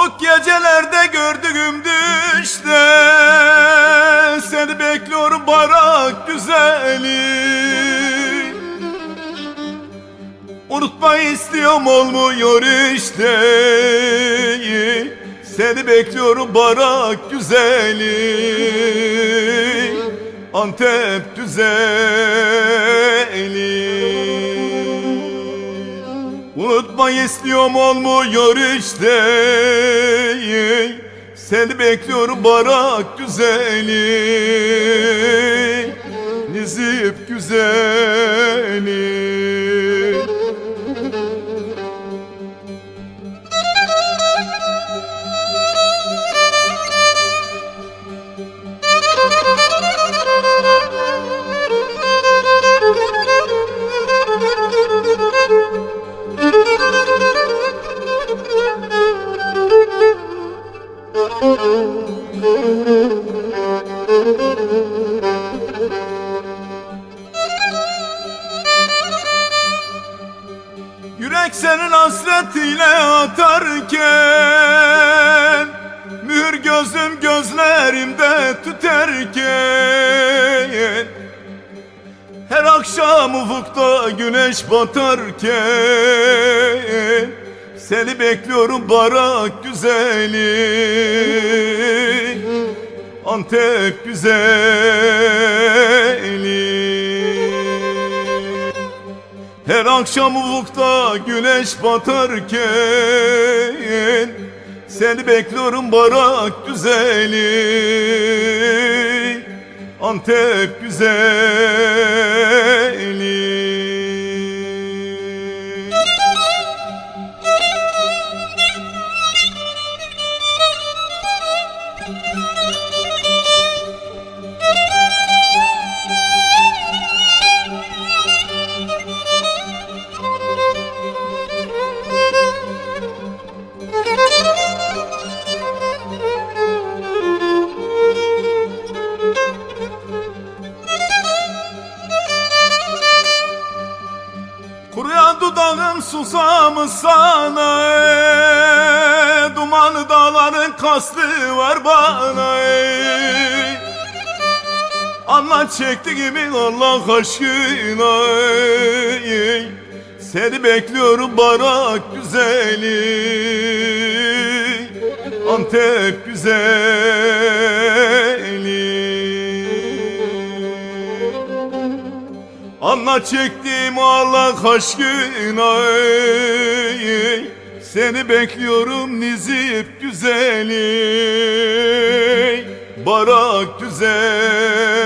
Soğuk gecelerde gördüğüm düşte Seni bekliyorum barak güzeli. Unutma istiyorum olmuyor işte Seni bekliyorum barak güzeli. Antep güzeli Unutma istiyorum olmuyor işte Seni bekliyorum barak güzeli Nizip güzeli Yürek senin hasretiyle atarken Mühür gözüm gözlerimde tüterken Her akşam ufukta güneş batarken Seni bekliyorum barak güzeli Antep güzeli her akşam ufukta güneş batarken Seni bekliyorum barak güzeli. Antep güzeli Kuruyan dudağım susamış sana ey. Dumanlı dağların kaslı var bana ey. Anlat çektiğimi Allah aşkına ey. Seni bekliyorum barak güzeli Antep güzeli Anla çektim Allah aşkına ey. Seni bekliyorum Nizip güzeli Barak güzeli